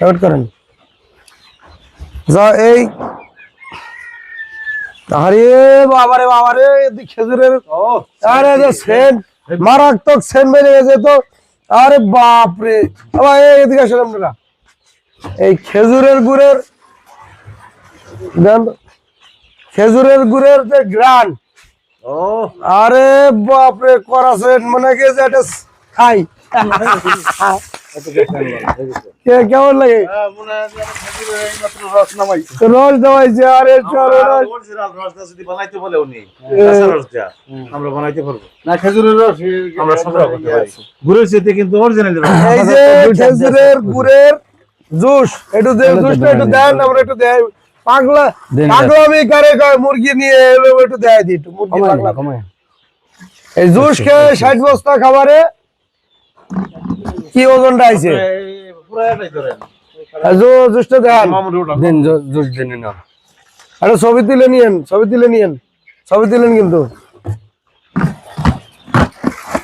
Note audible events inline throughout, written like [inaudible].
Record করেন। যা এই আরে বাবারে বাবারে এদিক খেজুরের আরে যে সেন মারাত্মক সেন বেড়ে গেছে তো। আরে আবার এদিকে আসেন আপনারা। এই খেজুরের গুড়ের খেজুরের গুড়ের যে গ্রান। ও। আরে বাপ রে করাছেন মনে যে এটা খাই। [laughs] কেমন লাগে? হ্যাঁ, মনে হয় যে আমার খেজুরের এইমাত্র রস। দেওয়াইছে আরে আমরা রস original রসটা যদি বানাইতে বলে উনি, কাঁচা রসটা, আমরা বানাইতে পারব। না খেজুরের রস আমরা সংগ্রহ করতে পারি। গুড়ের চেয়ে কিন্তু original এই যে খেজুরের গুড়ের জুস একটু জুসটা একটু দেন। আমরা একটু দেয় পাগলা দেন, পাগলা কারে কয় মুরগি নিয়ে এলো একটু দেয় দি একটু মুরগি পাগলা। এই জুস খেয়ে ষাট বস্তা খাবারে কি ওজনটা আইছে? জুসটা। দেন জুস দেন না। আরে ছবি তুলে নিয়েন ছবি তুলে নিয়েন ছবি তুলেন কিন্তু।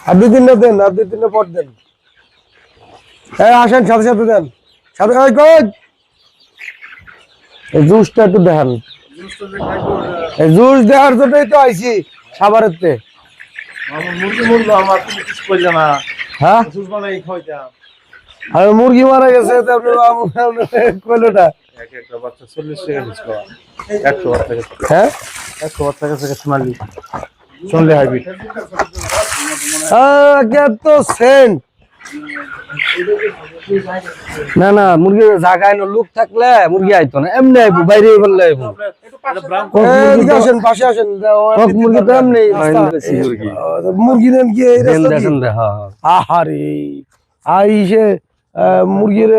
আর দুই তিনটা দেন আর দুই তিনটা পর দেন। হ্যাঁ আসেন সাথে সাথে দেন। সাথে জুসটা একটু দেখান। জুস দেওয়ার জন্যই তো আইছি সাভারের তে মুরগি মরলো, আমার কিছু করলে না। হ্যাঁ আর মুরগি মারা গেছে তো আপনি কইলোটা এক একটা বাচ্চা 40 টাকা পিস খাওয়া। 100 হ্যাঁ 100 বাচ্চা কাছে কাছে সোনালি। সোনালি hybrid। আহ, কে তো সেন্ট না না মুরগি জাগায় না লোক থাকলে মুরগি আইতো না এমনি আইবো বাইরে বললে আইবো। আসেন পাশে আসেন মুরগি তো এমনি মুরগি। আহ, মুরগি নেন কি এই দেন রাস্তা দিয়ে? দেখেন দে। আহারে আইসে মুরগির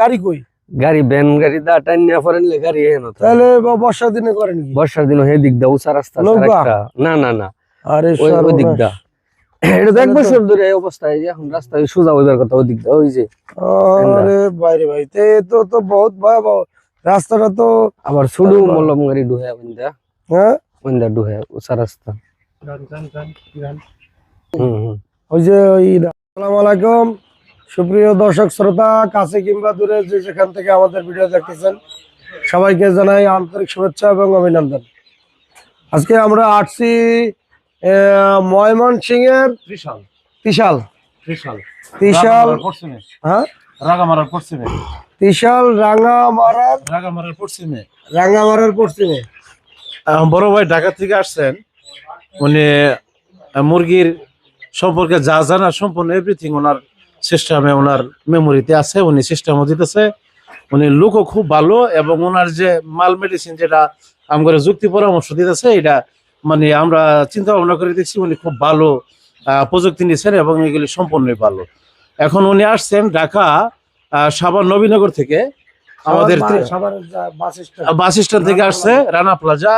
গাড়ি কই? গাড়ি ভ্যান গাড়ি দা টাইন নিয়ে পরে নিলে গাড়ি হেন তাহলে বর্ষার দিনে করেন কি? বর্ষার দিন হে দিক দা উঁচা রাস্তা? না না না। আরে ওই দিক দা। এটা তো এক বছর ধরে এই অবস্থায় যে এখন রাস্তায় সোজা হইবার কথা ওই দিক ওই যে আরে বাইরে ভাই তে তো তো বহুত ভয়াবহ। রাস্তাটা তো আবার শুধু মলম গাড়ি ডুহে ওইন্দা। হ্যাঁ? ওইন্দা ডুহে উঁচা রাস্তা। ওই যে ওই আসসালামু আলাইকুম। সুপ্রিয় দর্শক শ্রোতা কাছে কিংবা দূরে যে যেখান থেকে আমাদের ভিডিও দেখতেছেন সবাইকে জানাই আন্তরিক শুভেচ্ছা এবং অভিনন্দন। আজকে আমরা আসছি ময়মন সিং এর ত্রিশাল। ত্রিশাল। ত্রিশাল ত্রিশাল পশ্চিমে। হ্যাঁ? রাগামারার পশ্চিমে। ত্রিশাল রাঙামারার রাগামারার পশ্চিমে। রাঙামারার পশ্চিমে। আহ, বড় ভাই ঢাকা থেকে আসছেন। উনি মুরগির সম্পর্কে যা জানা সম্পূর্ণ এভরিথিং ওনার সিস্টেমে ওনার মেমোরিতে আছে উনি সিস্টেমও দিতেছে। উনি লোকও খুব ভালো এবং ওনার যে মাল মেডিসিন যেটা আমাদের যুক্তি পরামর্শ দিতেছে এটা মানে আমরা চিন্তা ভাবনা করে দেখছি উনি খুব ভালো প্রযুক্তি নিয়েছেন এবং এগুলি সম্পূর্ণই ভালো। এখন উনি আসছেন ঢাকা সাভার নবীনগর থেকে। আমাদের বাস স্ট্যান্ড। থেকে আসছে রানা প্লাজা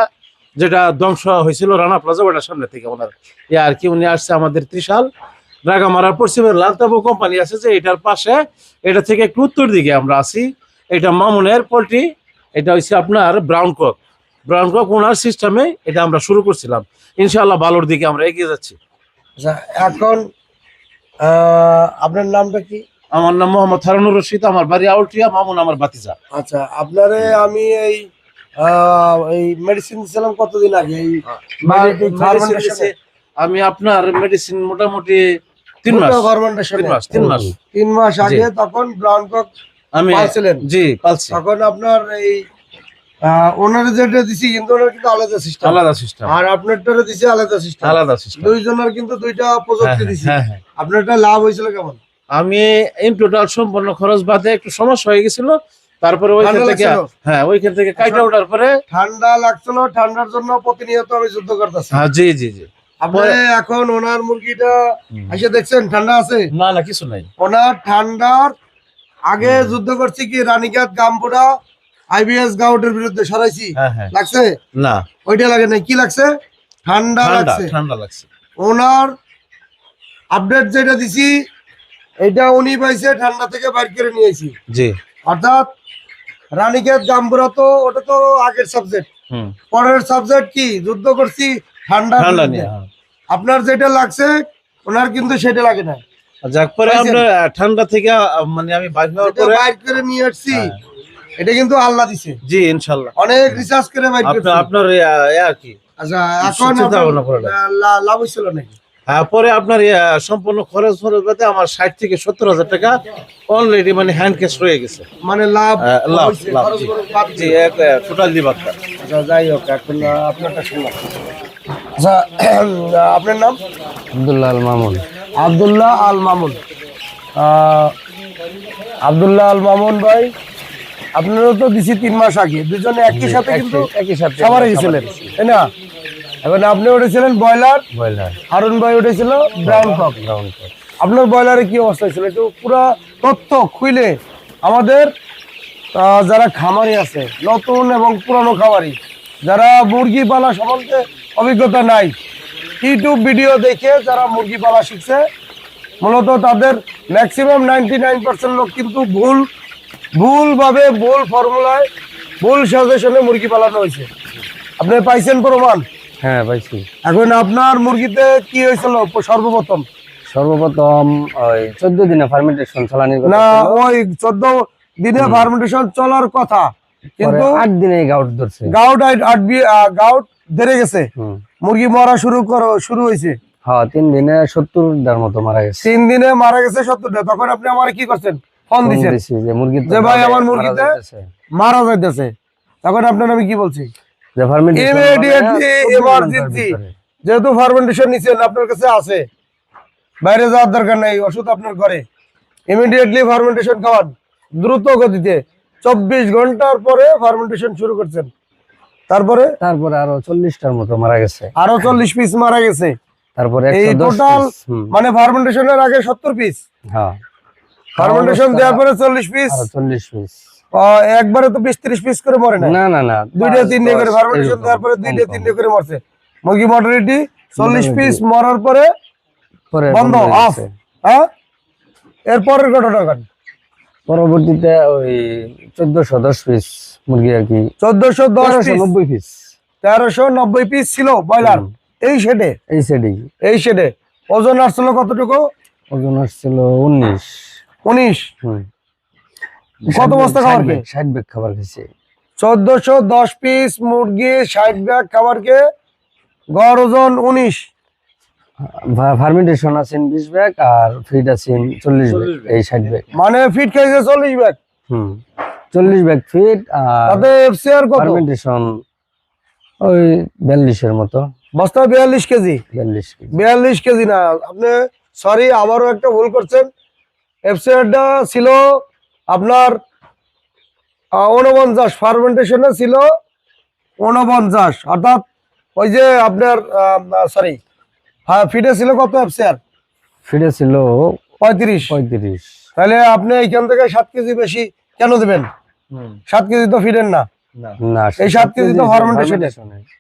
যেটা ধ্বংস হয়েছিল রানা প্লাজা ওটার সামনে থেকে ওনার ইয়ে আর কি। উনি আসছে আমাদের ত্রিশাল রাগামারার পশ্চিমের লালতাবু কোম্পানি আছে যে এটার পাশে এটা থেকে একটু উত্তর দিকে আমরা আছি। এটা মামুনের পোলট্রি এটা হচ্ছে আপনার ব্রাউন কক। ব্রাউন কক ওনার সিস্টেমে এটা আমরা শুরু করছিলাম। ইনশাআল্লাহ ভালোর দিকে আমরা এগিয়ে যাচ্ছি। আচ্ছা, এখন আপনার নামটা কি? আমার নাম মোহাম্মদ হারুনুর রশিদ আমার বাড়ি আউলটিয়া মামুন আমার বাতিজা আচ্ছা আপনারে আমি এই এই মেডিসিন দিছিলাম কতদিন আগে? এই। আমি আপনার মেডিসিন মোটামুটি তিন মাস। তিন মাস তিন মাস। তিন মাস আগে তখন ব্রাউন কক আমি পালছিলেন? জি পালছি। তখন আপনার এই ওনারে যেটা দিছি কিন্তু ওনার কিন্তু আলাদা সিস্টেম আলাদা সিস্টেম আর আপনারটারে দিছি আলাদা সিস্টেম আলাদা সিস্টেম দুইজনের কিন্তু দুইটা প্রযুক্তি দিছি। হ্যাঁ হ্যাঁ। আপনারটা লাভ হয়েছিল কেমন? আমি ইন টোটাল সম্পূর্ণ খরচ বাদে একটু সমস্যা হয়ে গেছিল। তারপরে ওইখান থেকে হ্যাঁ ওইখান থেকে কাইটা ওঠার পরে ঠান্ডা লাগছিল ঠান্ডার জন্য প্রতিনিয়ত আমি যুদ্ধ করতেছি। হ্যাঁ জি জি জি। আপনি এখন ওনার মুরগিটা এসে দেখছেন ঠান্ডা আছে? না না কিছু নাই। ওনার ঠান্ডার আগে যুদ্ধ করছি কি রানীঘাট গামপুরা আইবিএস গাউটের বিরুদ্ধে সরাইছি। হ্যাঁ হ্যাঁ। লাগছে? না। ওইটা লাগে নাই। কি লাগছে? ঠান্ডা লাগছে। ঠান্ডা লাগছে। ওনার আপডেট যেটা দিছি এটা উনি পাইছে ঠান্ডা থেকে বাইর করে নিয়েছি জি। অর্থাৎ রানীঘাট গামপুরা তো ওটা তো আগের সাবজেক্ট পরের সাবজেক্ট কি? যুদ্ধ করছি ঠান্ডা ঠান্ডা নিয়ে হ্যাঁ। আপনার যেটা লাগছে ওনার কিন্তু সেটা লাগে না যাক পরে আমরা ঠান্ডা থেকে মানে আমি বাইর হওয়ার পরে বাইর করে নিয়ে আসছি। এটা কিন্তু আল্লাহ দিছে। জি ইনশাল্লাহ। অনেক রিসার্চ করে করছি আপনার আর কি? আচ্ছা এখন। লাভ হয়েছিল নাকি? হ্যাঁ পরে আপনার সম্পূর্ণ খরচ খরচ বাদে আমার ষাট থেকে সত্তর হাজার টাকা অলরেডি মানে হ্যান্ড ক্যাশ রয়ে গেছে। মানে লাভ লাভ লাভ জি। টোটাল দিবাক আচ্ছা যাই হোক এখন আপনারটা শুনলাম। আচ্ছা আপনার নাম? আব্দুল্লাহ আল মামুন। আব্দুল্লাহ আল মামুন। আব্দুল্লাহ আল মামুন ভাই আপনারও তো দিছি তিন মাস আগে। দুজনে একই সাথে কিন্তু একই সাথে খামারে গেছিলেন তাই না? এখন আপনি উঠেছিলেন ব্রয়লার। ব্রয়লার। হারুন ভাই উঠেছিল ব্রাউন কক ব্রাউন আপনার ব্রয়লারে কি অবস্থা ছিল? একটু পুরো তথ্য খুইলে আমাদের যারা খামারি আছে নতুন এবং পুরানো খামারি যারা মুরগি পালা সম্বন্ধে অভিজ্ঞতা নাই ইউটিউব ভিডিও দেখে যারা মুরগি পালা শিখছে মূলত তাদের ম্যাক্সিমাম নাইনটি নাইন পার্সেন্ট লোক কিন্তু ভুল ভুলভাবে ভুল ফর্মুলায় ভুল সাজেশনে মুরগি পালানো হয়েছে। আপনি পাইছেন প্রমাণ? হ্যাঁ পাইছি। এখন আপনার মুরগিতে কি হয়েছিল? সর্বপ্রথম? সর্বপ্রথম ওই চোদ্দ দিনে ফার্মেন্টেশন চালানির না ওই চোদ্দ দিনে ফার্মেন্টেশন চলার কথা। কিন্তু আট দিনে গাউট ধরছে। গাউট আট গাউট ধরে গেছে। মুরগি মরা শুরু করো শুরু হয়েছে। হ্যাঁ তিন দিনে সত্তরটার মতো মারা গেছে। তিন দিনে মারা গেছে সত্তরটা। তখন আপনি আমার কি করছেন? ফোন দিছেন যে মুরগি যে ভাই আমার মুরগিতে মারা যাইতেছে। তখন আপনার আমি কি বলছি? যে ঘণ্টার emergency। ভিতরে। যেহেতু ফার্মেন্টেশন নিছেন আপনার কাছে আছে। বাইরে যাওয়ার দরকার নাই ওষুধ আপনার ঘরে। ইমিডিয়েটলি ফার্মেন্টেশন খাওয়ান। দ্রুত গতিতে। চব্বিশ ঘণ্টার পরে ফার্মেন্টেশন শুরু করছেন। তারপরে? তারপরে আরও চল্লিশটার মতো মারা গেছে। আরও চল্লিশ পিস মারা গেছে। তারপরে এই টোটাল মানে ফার্মেন্টেশনের আগে সত্তর পিস হ্যাঁ। ফার্মেন্টেশন দেওয়ার পরে চল্লিশ পিস আরও চল্লিশ পিস একবারে তো বিশ ত্রিশ পিস করে মরে না? না না না। দুইটা তিনটে করে ফার্মেন্টেশন দেওয়ার পরে দুইটা। তিনটে করে মরছে। মুরগি মডারিটি চল্লিশ পিস মরার পরে পরে বন্ধ অফ হ্যাঁ? এরপরের পরবর্তীতে ওই চোদ্দশো দশ পিস মুরগি আর কি। চোদ্দশো দশ তেরোশো পিস নব্বই পিস তেরোশো নব্বই পিস ছিল ব্রয়লার। এই শেডে এই সেটিং এই। শেডে ওজন আসছিল কতটুকু? ওজন আসছিল উনিশ। উনিশ। কত বস্তা খাবার ষাট ব্যাগ- খাবার খেয়েছে চোদ্দশো দশ পিস মুরগি ষাট ব্যাগ খাবারকে। গড় ওজন উনিশ। ফার্মেন্টেশন আছেন বিশ ব্যাগ আর ফিড আছেন চল্লিশ ব্যাগ এই ষাট ব্যাগ মানে ফিট খাইছে চল্লিশ ব্যাগ হুম। চল্লিশ ব্যাগ ফিড আর ফার্মেন্টেশন ওই বিয়াল্লিশের মতো। বস্তা বিয়াল্লিশ কেজি। বিয়াল্লিশ কেজি। বিয়াল্লিশ কেজি না আপনি সরি আবারও একটা ভুল করছেন। এফসিআরটা ছিল আপনার উনপঞ্চাশ ফার্মেন্টেশনে ছিল উনপঞ্চাশ অর্থাৎ ওই যে আপনার সরি ফিটে ছিল কত এফসিআর? ফিডে ছিল পঁয়ত্রিশ। পঁয়ত্রিশ। তাহলে আপনি এইখান থেকে সাত কেজি বেশি কেন দেবেন? সাত কেজি তো ফিডেন না। এই সাত কেজি তো এর।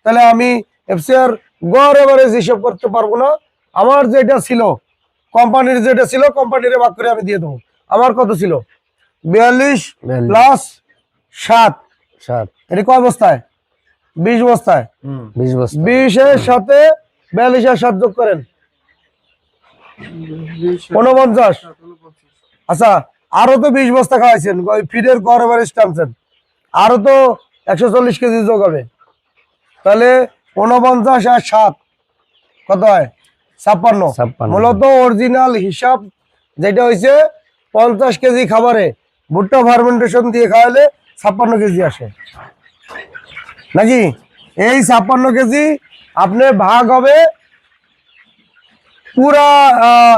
তাহলে আমি এফসিআর গড় এভারেজ হিসাব করতে পারব না। আমার যেটা ছিল কোম্পানির যেটা ছিল কোম্পানির ভাগ করে আমি দিয়ে দেবো। আমার কত ছিল? বিয়াল্লিশ প্লাস সাত। সাত। এটা কয় বস্তায়? বিশ বস্তায়। বিশ বছর বিশের সাথে বিয়াল্লিশের সাত যোগ করেন। উনপঞ্চাশ। আচ্ছা আরও তো বিশ বস্তা খাওয়াইছেন। ওই ফিডের গড় এভারেজ টানছেন আরও তো একশো চল্লিশ কেজি যোগ হবে। তাহলে উনপঞ্চাশ আর সাত কত হয়? ছাপ্পান্ন। মূলত অরিজিনাল হিসাব যেটা হয়েছে পঞ্চাশ কেজি খাবারে ভুট্টা ফার্মেন্টেশন দিয়ে খাওয়ালে ছাপ্পান্ন কেজি আসে। নাকি? এই ছাপ্পান্ন কেজি আপনার ভাগ হবে পুরা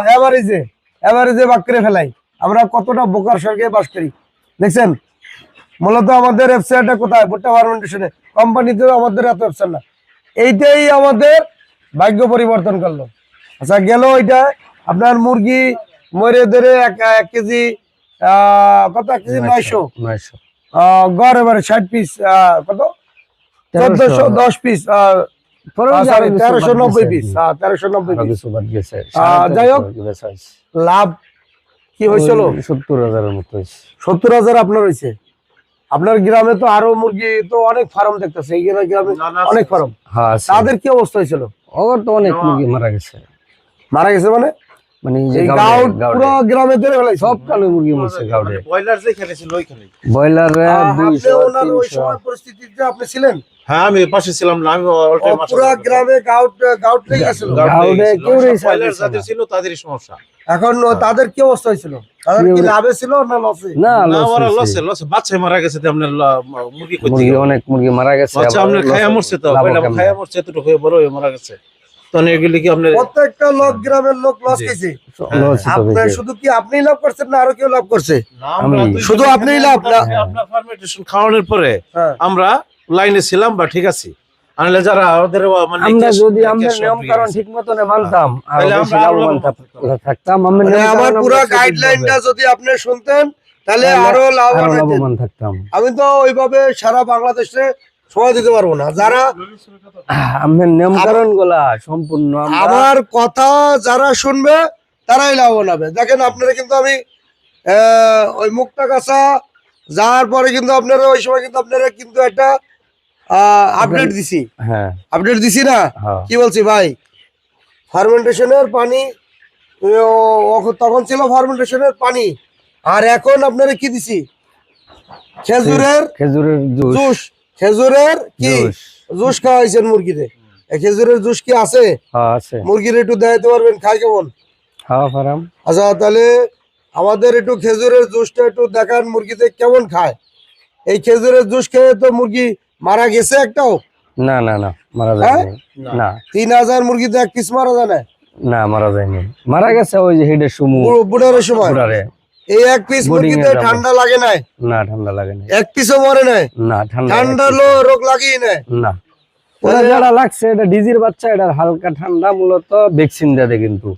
অ্যাভারেজে অ্যাভারেজে ভাগ করে ফেলাই। আমরা কতটা বোকার সরকে বাস করি। দেখছেন? মূলত আমাদের ওয়েবসাইটটা কোথায়? ভুট্টা ফার্মেন্টেশনে কোম্পানিতেও আমাদের এত ওয়েবসাইট না। এইটাই আমাদের ভাগ্য পরিবর্তন করল। আচ্ছা গেল ওইটা। আপনার মুরগি মরে ধরে এক কেজি আহ, কত? এক কেজি? নয়শো নয়শো। গড় এবারে ষাট পিস কত? চোদ্দশো দশ পিস তেরোশো নব্বই পিস তেরোশো নব্বই পিস কিছু বাদ গেছে। আহ, যাই হোক, লাভ কি হয়েছিল? সত্তর হাজারের মতো সত্তর হাজার আপনার হয়েছে? আপনার গ্রামে তো আরও মুরগি তো অনেক ফার্ম দেখতেছে এই গ্রামে অনেক ফার্ম। হ্যাঁ তাদের কি অবস্থা হয়েছিল? ওর তো অনেক মুরগি মারা গেছে। মারা গেছে মানে? মানে যে এই গাউডে, গাউট গাউডে। পুরো গ্রামে ধরে ফেলাইছে। সব কালো মুরগি মরছে গাউডে ব্রয়লার যেখানে ছিল ওইখানে ব্রয়লার আহ, ওনার ওই সময় পরিস্থিতিতে আপনি ছিলেন? হ্যাঁ আমি পাশে ছিলাম না আমি all ও, time আসার পুরা কথা। গ্রামে গাউট গাউট লেগে গেছিল। গাউডে কেউ সব রেসা যাদের ছিল তাদেরই সমস্যা। এখন তাদের কি অবস্থা হয়েছিল? তাদের কি লাভে ছিল না লসে না না ওরা লসে লসে বাচ্চা মারা গেছে তো আপনার মুরগি কই মুরগি অনেক মুরগি মারা গেছে বাচ্চা আপনার খায়া মরছে তো লাভও খায়া মরছে এতটুকু বড় হয়ে মারা গেছে। তখন এগুলি কি আপনার প্রত্যেকটা লোক গ্রামের লোক লস আপনার শুধু কি আপনি লাভ করছেন না আরও কেউ লাভ করছে? আমরা শুধু আপনিই এখানে লাভ না? আপনার- আপনার ফার্মেন্টেশন খাওয়ানোর পরে হ্যাঁ। আমরা লাইনে ছিলাম বা ঠিক আছে। আনলে যারা মানে আমরা যদি আমরা নিয়ম কারণ গেছে। ঠিক মতন মানতাম আর তাহলে আমরা লাভবান লাভবান থাকতাম আমরা মানে আমার কানুন পুরো আমরা গাইডলাইনটা যদি আপনি শুনতেন তাহলে আরও লাভ আরও লাভবান থাকতাম। আমি তো ওইভাবে সারা বাংলাদেশে সময় দিতে পারব না। যারা আমরা নিয়ম কারণগুলা সম্পূর্ণ আমরা- কথা যারা শুনবে তারাই লাভবান হবে। দেখেন আপনারা কিন্তু আমি ওই মুক্তা কাছা যাওয়ার পরে কিন্তু আপনারা ওই সময় কিন্তু আপনারা কিন্তু একটা আপডেট দিছি। হ্যাঁ। আপডেট দিছি না? হ্যাঁ। কি বলছি ভাই? ফার্মেন্টেশনের পানি তখন ছিল ফার্মেন্টেশনের পানি। আর এখন আপনারা কি দিছি? খেজুরের খেজুরের জুস। খেজুরের কি? জুস। খাওয়াইছেন মুরগিরে। খেজুরের জুস কি আছে? হ্যাঁ মুরগির একটু দেখাইতে পারবেন? খাই কেমন? আচ্ছা তাহলে আমাদের একটু খেজুরের জুসটা একটু দেখান মুরগিতে কেমন খায়। এই খেজুরের জুস খেয়ে তো মুরগি মারা গেছে একটাও? না না না মারা যায় না। তিন হাজার মুরগিতে এক পিস মারা যায় না না মারা যায়নি মারা গেছে ওই যে হেডের সুমু। বুড়ো- বুড়ারের সময়? পুরারে এই এক পিস মুরগিতে ঠান্ডা লাগে নাই? না ঠান্ডা লাগে না এক পিসও মরে নাই? না ঠান্ডা ঠান্ডা লো- রোগ লাগিয়ে নেয়? না। ওরা যারা লাগছে এটা ডিজির বাচ্চা এটা হালকা ঠান্ডা মূলত ভ্যাকসিন দেয় কিন্তু।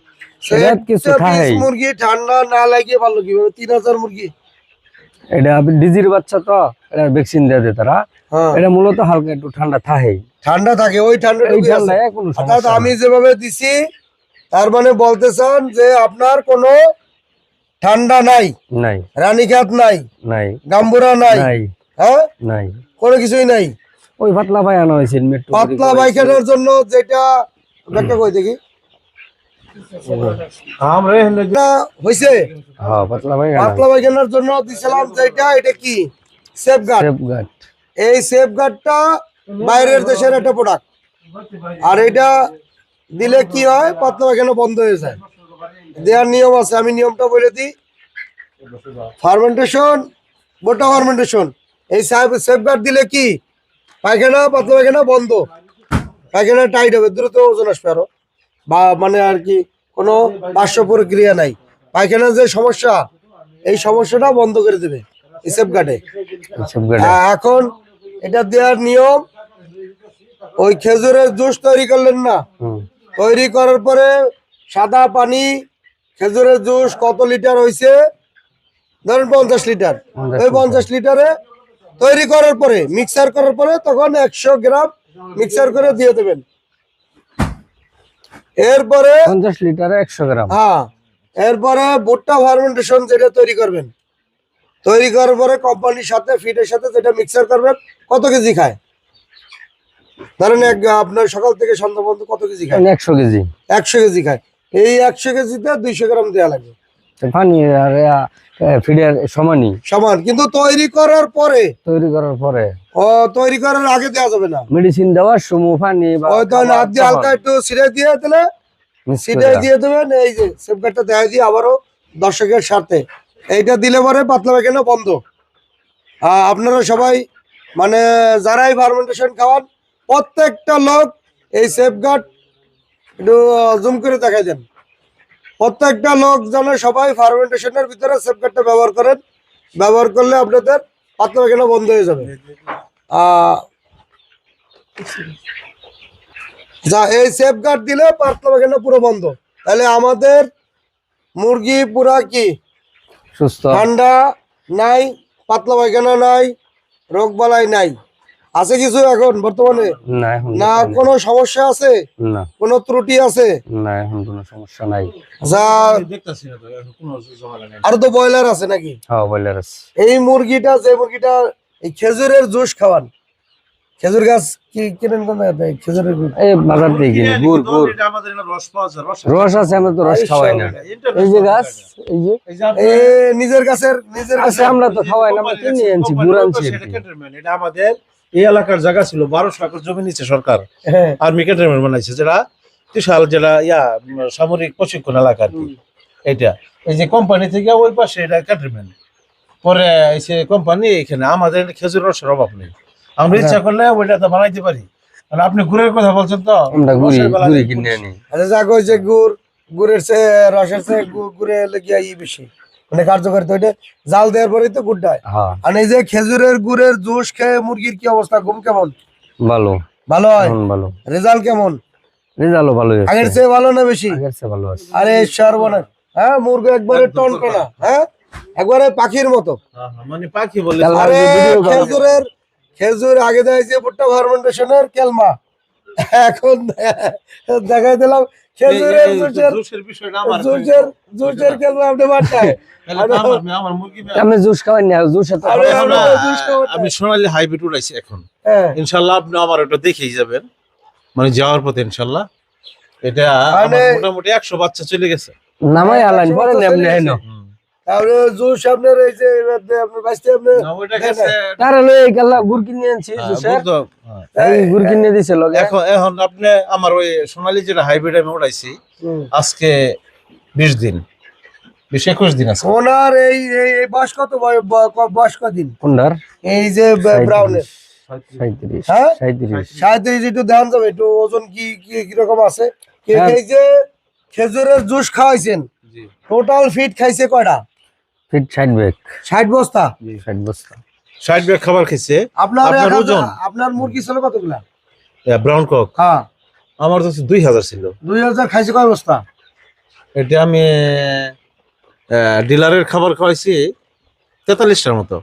কিছু খায়। মুরগি ঠান্ডা না লাগিয়ে ভালো কীভাবে? তিন হাজার মুরগি। এটা ডিজির বাচ্চা তো এটা ভ্যাকসিন দেয় তারা। হ্যাঁ। এটা মূলত হালকা একটু ঠান্ডা থাকে ঠান্ডা থাকে ওই ঠান্ডা আমি আমি যেভাবে দিছি তার মানে বলতে চান যে আপনার কোনো ঠান্ডা নাই নাই। রানীঘাট নাই নাই। গাম্বুরা নাই নাই। হ্যাঁ? নাই। কোনো কিছুই নাই। ওই পাতলা ভাই আনা হয়েছে মেট্রো পাতলা পায়খানার জন্য যেটা একটা কই দেখি। হ্যাঁ পাতলা জন্য দিছিলাম যেটা এটা কি? সেফগার্ড সেফগার্ড এই সেফগার্ডটা বাইরের দেশের একটা প্রোডাক্ট আর এটা দিলে কি হয়? পাতলা পায়খানা বন্ধ হয়ে যায়। দেওয়ার নিয়ম আছে আমি নিয়মটা বলে দিই। ফার্মেন্টেশন বোটা ফার্মেন্টেশন এই সাহেব সেফগার্ড দিলে কি? পায়খানা পাতলা পায়খানা বন্ধ। পায়খানা টাইট হবে দ্রুত ওজন আসবে আরও। বা মানে আর কি কোনো পার্শ্ব প্রক্রিয়া নাই। পায়খানার যে সমস্যা এই সমস্যাটা বন্ধ করে দেবে সেফগার্ডে এখন এটা দেওয়ার নিয়ম ওই খেজুরের জুস তৈরি করলেন না। তৈরি করার পরে সাদা পানি খেজুরের জুস কত লিটার হয়েছে ধরেন পঞ্চাশ লিটার। ওই পঞ্চাশ লিটারে তৈরি করার পরে মিক্সার করার পরে তখন একশো গ্রাম মিক্সার করে দিয়ে দেবেন। এরপরে পঞ্চাশ লিটারে একশো গ্রাম। হ্যাঁ এরপরে ভুট্টা ফার্মেন্টেশন যেটা তৈরি করবেন। তৈরি করার পরে কোম্পানির সাথে ফিডের সাথে যেটা মিক্সার করবেন কত কেজি খায়? ধরেন এক আপনার সকাল থেকে সন্ধ্যা পর্যন্ত কত কেজি খায়? একশো কেজি। একশো কেজি খায়। এই একশো কেজিতে দুইশো গ্রাম দেওয়া লাগবে পানি আর ফিডের সমানই। সমান কিন্তু তৈরি করার পরে তৈরি করার পরে। ও তৈরি করার আগে দেওয়া যাবে না। মেডিসিন দেওয়ার সময় পানি বা ওই তখন হাত দিয়ে হালকা একটু সিরে দিয়ে দিলে দিয়ে দেবেন এই যে সেফগার্ডটা দেখা দিয়ে আবারও দর্শকের সাথে। এইটা দিলে পরে পাতলা পায়খানা বন্ধ? আপনারা সবাই মানে যারাই ফার্মেন্টেশন খাওয়ান প্রত্যেকটা লোক এই সেফগার্ড একটু জুম করে দেখাই দেন। প্রত্যেকটা লোক যেন সবাই ফার্মেন্টেশনের ভিতরে সেফগার্ডটা ব্যবহার করেন। ব্যবহার করলে আপনাদের পাতলা পায়খানা বন্ধ হয়ে যাবে। যা এই সেফগার্ড দিলে পাতলা পায়খানা পুরো বন্ধ। তাহলে আমাদের মুরগি পুরা কি? সুস্থ। ঠান্ডা নাই পাতলা পায়খানা নাই রোগ বালাই নাই। আছে কিছু এখন বর্তমানে? না। কোনো সমস্যা আছে? না। কোনো ত্রুটি আছে? না এখন কোনো সমস্যা নাই। যা। আর তো ব্রয়লার আছে নাকি? হ্যাঁ বয়লার আছে। এই মুরগিটা যে মুরগিটা এই খেজুরের জুস খাওয়ান। খেজুর গাছ কি কিনেন কোন খেজুরের এই বাজার থেকে কিনি গুড় গুড়। আমাদের রস পাওয়া যায় রস রস আছে আমরা তো রস খাওয়াই না। এই যে গাছ এই যে এই নিজের গাছের নিজের গাছে আমরা তো খাওয়াই না আমরা কিনে আনছি গুড় আনছি। এটা আমাদের এই এলাকার জায়গা ছিল বারোশো একর জমি নিচ্ছে সরকার। হ্যাঁ। আর্মি ক্যান্টনমেন্ট বানাইছে যেটা বিশাল যেটা ইয়া সামরিক প্রশিক্ষণ এলাকা আর কি। এটা এই যে কোম্পানি থেকে ওই পাশে এটা ক্যান্টনমেন্ট পরে এসে কোম্পানি এখানে আমাদের খেজুর রসের অভাব নেই। আমরা ইচ্ছা করলে ওইটা তো বানাইতে পারি। আপনি গুড়ের কথা বলছেন তো? আমরা গুড়ি রসের বেলা গুড়ি কিনে আনি। আচ্ছা যা কইছে গুড় গুড়ের চেয়ে রসের চেয়ে গুড়ে লেগে ই বেশি। মানে কার্যকারিতা ওইটা জাল দেওয়ার পরেই তো গুড়টা হয়। আর এই যে খেজুরের গুড়ের জুস খেয়ে মুরগির কি অবস্থা? ঘুম কেমন? ভালো। ভালো হয়? ভালো। রেজাল্ট কেমন? রেজাল্টও ভালো আগের চেয়ে ভালো না বেশি? আগের চেয়ে ভালো আছে। আরে সর্বনাশ। হ্যাঁ মুরগি একবারে হ্যাঁ? একবারে পাখির মতো। হ্যাঁ, হ্যাঁ, মানে পাখি বলে। আরে। খেজুরের খেজুর আগে দেখাইছে ভুট্টা ফার্মেন্টেশনের কেলমা। এখন দেখাই দিলাম আপনি জুস না জুস আমি সোনালি হাইব্রিড উড়াইছি এখন। হ্যাঁ। ইনশাল্লাহ আপনি আমার ওটা দেখেই যাবেন। মানে যাওয়ার পথে ইনশাল্লাহ। এটা মোটামুটি একশো বাচ্চা চলে গেছে। নামাই আলাইন পরে নেমনে তাহলে জুস আপনার এই যে আপনি তার হলো এই গাল্লা আনছি হ্যাঁ, জুসের হ্যাঁ। এই গুড় কিনে দিছে লগে। এখন এখন আপনি আমার ওই সোনালি যেটা হাইব্রিড আমি উড়াইছি আজকে বিশ দিন বিশ একুশ দিন আছে। ওনার এই এই- এই বয়স কত বয়- ব- ক- বয়স কদিন? কোনটার? এই যে ব্রাউনের। সাঁত্রিশ হ্যাঁ? সাঁত্রিশ সাঁত্রিশ একটু ধ্যান যাবে একটু ওজন কি কীরকম আছে? কি- হ্যাঁ। এই যে খেজুরের জুস খাওয়াইছেন টোটাল ফিট খাইছে কয়টা? ফিট ষাট ব্যাগ ষাট বস্তা? ব্যাগ খাবার খেয়েছে। আপনার আপনার ওজন? আপনার মুরগি ছিল কতগুলা? ব্রাউন কক হ্যাঁ। আমার তো দুই হাজার ছিল। দুই হাজার খাইছে কয় বস্তা? এটা আমি ডিলারের খাবার খাওয়াইছি তেতাল্লিশটার মতো।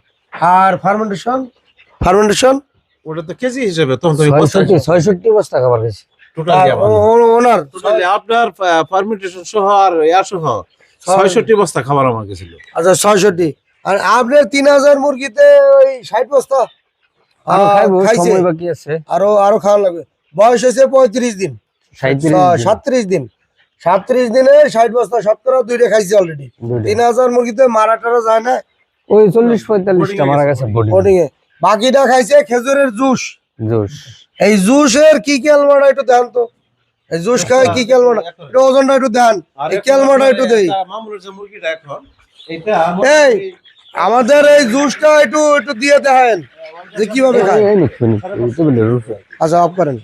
আর ফার্মেন্টেশন ফার্মেন্টেশন ওটা তো কেজি হিসেবে তখন ছয়ষট্টি বস্তা খাবার গেছে টোটালি ওনার টোটালি আপনার পারমিটেশন সহ আর ইয়া সহ। ছয়ষট্টি বস্তা খাবার আমার গেছিল আচ্ছা ছয়ষট্টি। আর আপনার তিন হাজার মুরগিতে ওই ষাট বস্তা খাইছে? বাকি আছে। আরও আরও খাওয়া লাগবে। বয়স হয়েছে পঁয়ত্রিশ দিন। সাঁত্রিশ স- দিন। সাতত্রিশ দিন। সাতত্রিশ দিনে ষাট বস্তা শতকরা দুইটা খাইছে অলরেডি দুইটা। তিন হাজার মুরগিতে মারা টারা যায় না। ওই চল্লিশ পঁয়তাল্লিশটা মারা গেছে বোর্ডিং এ। বাকিটা খাইছে খেজুরের জুস। জোশ এই জুসের কি ক্যালমাটা একটু দেন তো। জুস খায় কি ক্যালমাটা একটু ওজনটা একটু দেন এই ক্যালমাটা একটু দেই এটা এই আমাদের এই জুসটা একটু একটু দিয়ে দেখেন যে কীভাবে খায় আচ্ছা অফ করেন